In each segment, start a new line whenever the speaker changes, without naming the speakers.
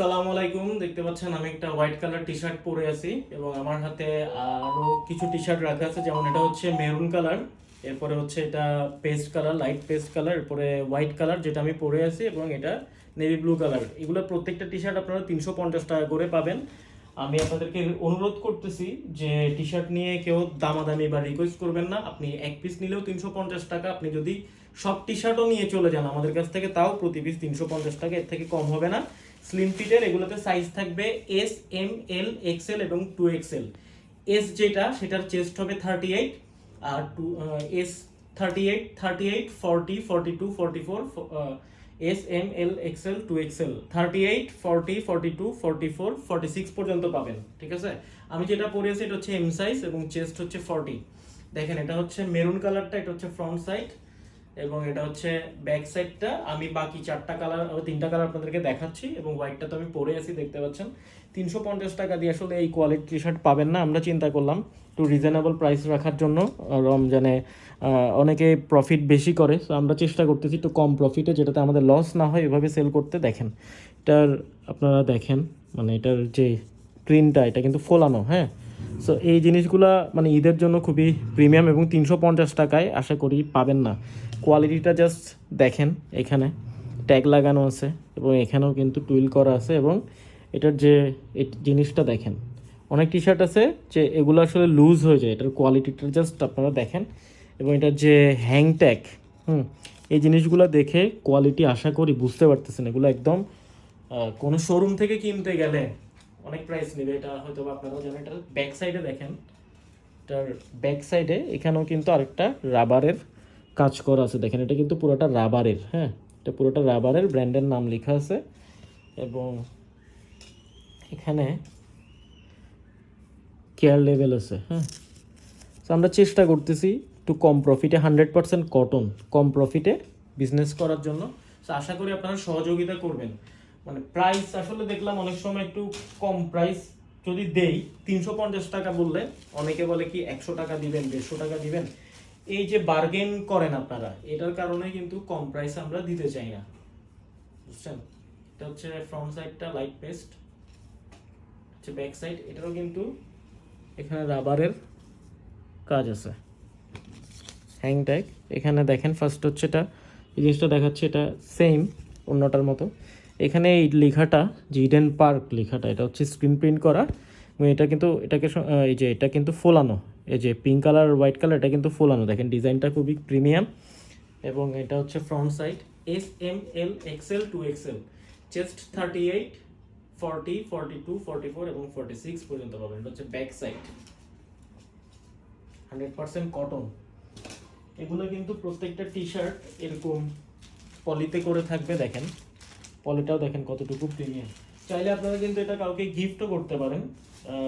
সালাম আলাইকুম। দেখতে পাচ্ছেন আমি একটা হোয়াইট কালার টি শার্ট পরে আছি এবং আমার হাতে আরও কিছু টি শার্ট রাখা আছে, যেমন এটা হচ্ছে মেরুন কালার, এরপরে হচ্ছে এটা paste colour, light paste colour, এরপরে হোয়াইট কালার যেটা আমি পরে আছি, এবং এটা নেভি ব্লু কালার। এগুলো প্রত্যেকটা টি শার্ট আপনারা তিনশো পঞ্চাশ টাকা করে পাবেন। আমি আপনাদেরকে অনুরোধ করতেছি যে টি শার্ট নিয়ে কেউ দামাদামি বা রিকোয়েস্ট করবেন না। আপনি এক পিস নিলেও তিনশো পঞ্চাশ টাকা, আপনি যদি সব টি শার্টও নিয়ে চলে যান আমাদের কাছ থেকে, তাও প্রতি পিস তিনশো পঞ্চাশ টাকা, এর থেকে কম হবে না। স্লিম ফিটের এগুলোতে সাইজ থাকবে এস এম এল এক্সেল এবং টু এক্সেল এস যেটা, সেটার চেস্ট হবে থার্টি এইট আর two S thirty eight thirty eight forty forty two forty four S M L XL two XL thirty eight forty forty two forty four forty six পর্যন্ত পাবেন, ঠিক আছে? আমি যেটা পরেছি এটা হচ্ছে এম সাইজ এবং চেস্ট হচ্ছে ফর্টি দেখেন, এটা হচ্ছে মেরুন কালারটা এটা হচ্ছে ফ্রন্ট সাইড এবং এটা হচ্ছে ব্যাক সাইডটা আমি বাকি চারটা কালার তিনটা কালার আপনাদেরকে দেখাচ্ছি এবং হোয়াইটটা তো আমি পরে আছি, দেখতে পাচ্ছেন। তিনশো পঞ্চাশ টাকা দিয়ে আসলে এই কোয়ালিটি টি শার্ট পাবেন না, আমরা চিন্তা করলাম একটু রিজনেবল প্রাইস রাখার জন্য। রমজানে অনেকে প্রফিট বেশি করে তো আমরা চেষ্টা করতেছি একটু কম প্রফিটে যেটাতে আমাদের লস না হয়, এভাবে সেল করতে। দেখেন, এটার আপনারা দেখেন মানে এটার যে প্রিন্টটা এটা কিন্তু ফোলানো হ্যাঁ? সো এই জিনিসগুলা মানে ঈদের জন্য খুবই প্রিমিয়াম এবং তিনশো পঞ্চাশ টাকায় আশা করি পাবেন না। কোয়ালিটিটা জাস্ট দেখেন, এখানে ট্যাগ লাগানো আছে এবং এখানেও কিন্তু টুইল করা আছে এবং এটার যে জিনিসটা দেখেন, অনেক টি শার্ট আছে যে এগুলো আসলে লুজ হয়ে যায়, এটার কোয়ালিটিটা জাস্ট আপনারা দেখেন এবং এটার যে হ্যাং ট্যাগ হুম, এই জিনিসগুলো দেখে কোয়ালিটি আশা করি বুঝতে পারতেছেন, এগুলো একদম কোনো শোরুম থেকে কিনতে গেলে অনেক প্রাইস নেবে, এটা হয়তো আপনারাও জানেন, এটার ব্যাক সাইডে দেখেন, এটার ব্যাক সাইডে এখানেও কিন্তু আরেকটা রাবারের কাজ করা আছে। দেখেন, এটা কিন্তু পুরোটা রাবারের হ্যাঁ? এটা পুরোটা রাবারের ব্র্যান্ডের নাম লেখা আছে। এবং এখানে কেয়ার লেভেল আছে হ্যাঁ? তো আমরা চেষ্টা করতেছি একটু কম প্রফিটে হান্ড্রেড পার্সেন্ট কটন কম প্রফিটে বিজনেস করার জন্য। তো আশা করি আপনারা সহযোগিতা করবেন। মানে প্রাইস আসলে দেখলাম অনেক সময় একটু কম প্রাইস যদি দেই, তিনশো পঞ্চাশ টাকা বললে, অনেকে বলে কি একশো টাকা দিবেন, দেড়শো টাকা দিবেন? এই যে বার্গেন করেন আপনারা, এটার কারণে কিন্তু কম প্রাইস আমরা দিতে চাই না। বুঝছেন? এটা হচ্ছে ফ্রন্ট সাইডটা লাইট পেস্ট হচ্ছে ব্যাক সাইড এটারও কিন্তু এখানে রাবারের কাজ আছে। হ্যাং ট্যাগ এখানে দেখেন ফার্স্ট হচ্ছে এটা, এই জিনিসটা দেখাচ্ছে এটা সেম অন্যটার মতো। এখানে এই লেখাটা জিডেন পার্ক লেখাটা, এটা হচ্ছে স্ক্রিন প্রিন্ট করা এটা কিন্তু, এটাকে এই যে এটা কিন্তু ফোলানো। এই যে পিঙ্ক কালার আর হোয়াইট কালার এটা কিন্তু ফোলানো দেখেন ডিজাইনটা খুবই প্রিমিয়াম এবং এটা হচ্ছে front side S M L XL two XL chest thirty eight forty forty two forty four এবং ফর্টি সিক্স পর্যন্ত পাবেন। এটা হচ্ছে back side hundred percent cotton এগুলো কিন্তু প্রত্যেকটা টি শার্ট এরকম পলিতে করে থাকবে, দেখেন। পলিটাও দেখেন কতটুকু প্রিমিয়াম চাইলে আপনারা কিন্তু এটা কাউকে গিফটও করতে পারেন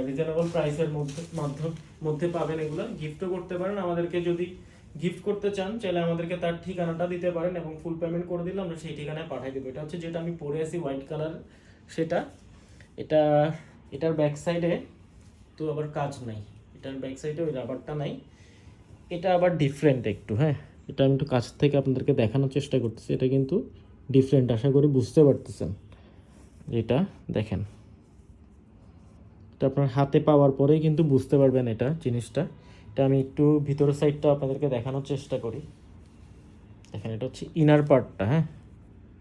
রিজনেবল প্রাইসের মধ্যে মধ্যে পাবেন এগুলো। গিফটও করতে পারেন। আমাদেরকে যদি গিফট করতে চান, চাইলে আমাদেরকে তার ঠিকানাটা দিতে পারেন এবং ফুল পেমেন্ট করে দিলে আমরা সেই ঠিকানায় পাঠিয়ে দেবো। এটা হচ্ছে যেটা আমি পরে আছি হোয়াইট কালার সেটা। এটা, এটার ব্যাক সাইডে তো আবার কাজ নাই। এটার ব্যাক সাইডে ওই রাবারটা নাই। এটা আবার ডিফারেন্ট একটু হ্যাঁ? এটা আমি একটু কাছ থেকে আপনাদেরকে দেখানোর চেষ্টা করতেছি। এটা কিন্তু ডিফারেন্ট আশা করি বুঝতে পারতেছেন। এটা দেখেন। এটা আপনার হাতে পাওয়ার পরেই কিন্তু বুঝতে পারবেন এটা জিনিসটা। এটা আমি একটু ভিতরের সাইডটা আপনাদেরকে দেখানোর চেষ্টা করি। দেখেন, এটা হচ্ছে ইনার পার্টটা হ্যাঁ?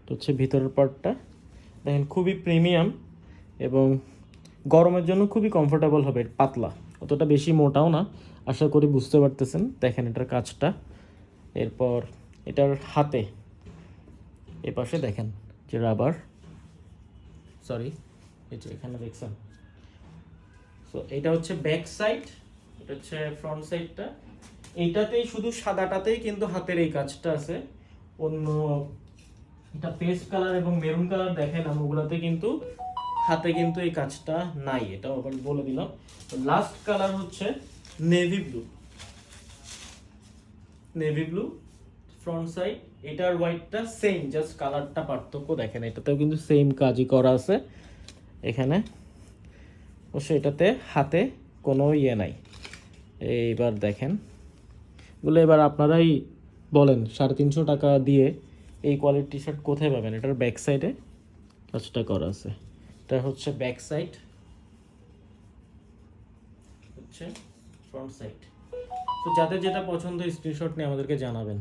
এটা হচ্ছে ভিতরের পার্টটা দেখেন, খুবই প্রিমিয়াম এবং গরমের জন্য খুবই কমফোর্টেবল হবে, পাতলা। অতটা বেশি মোটাও না, আশা করি বুঝতে পারতেছেন। দেখেন, এটার কাজটা। এরপর এটার হাতে এ পাশে দেখেন যে রাবার সরি এই যে এখানে দেখছেন। সো এটা হচ্ছে ব্যাক সাইড এটা হচ্ছে ফ্রন্ট সাইডটা এইটাতেই শুধু সাদাটাতেই কিন্তু হাতের এই কাজটা আছে। অন্য এটা পেস্ট কালার এবং মেরুন কালার দেখাইলাম ওগুলাতে কিন্তু হাতে কিন্তু এই কাজটা নাই, এটাও আবার বলে দিলাম। লাস্ট কালার হচ্ছে navy blue navy blue front side এটার হোয়াইটটা সেম জাস্ট কালারটা পার্থক্য দেখেন, এটাতেও কিন্তু সেম কাজই করা আছে। এখানে অবশ্য এটাতে হাতে কোনো ইয়ে নাই। এইবার দেখেন বলে এবার আপনারাই বলেন, সাড়ে তিনশো টাকা দিয়ে এই কোয়ালিটি টি শার্ট কোথায় পাবেন? এটার ব্যাক সাইডে কাজটা করা আছে। এটা হচ্ছে ব্যাক সাইড হচ্ছে ফ্রন্ট সাইড তো যাদের যেটা পছন্দ স্ক্রিনশট নিয়ে আমাদেরকে জানাবেন।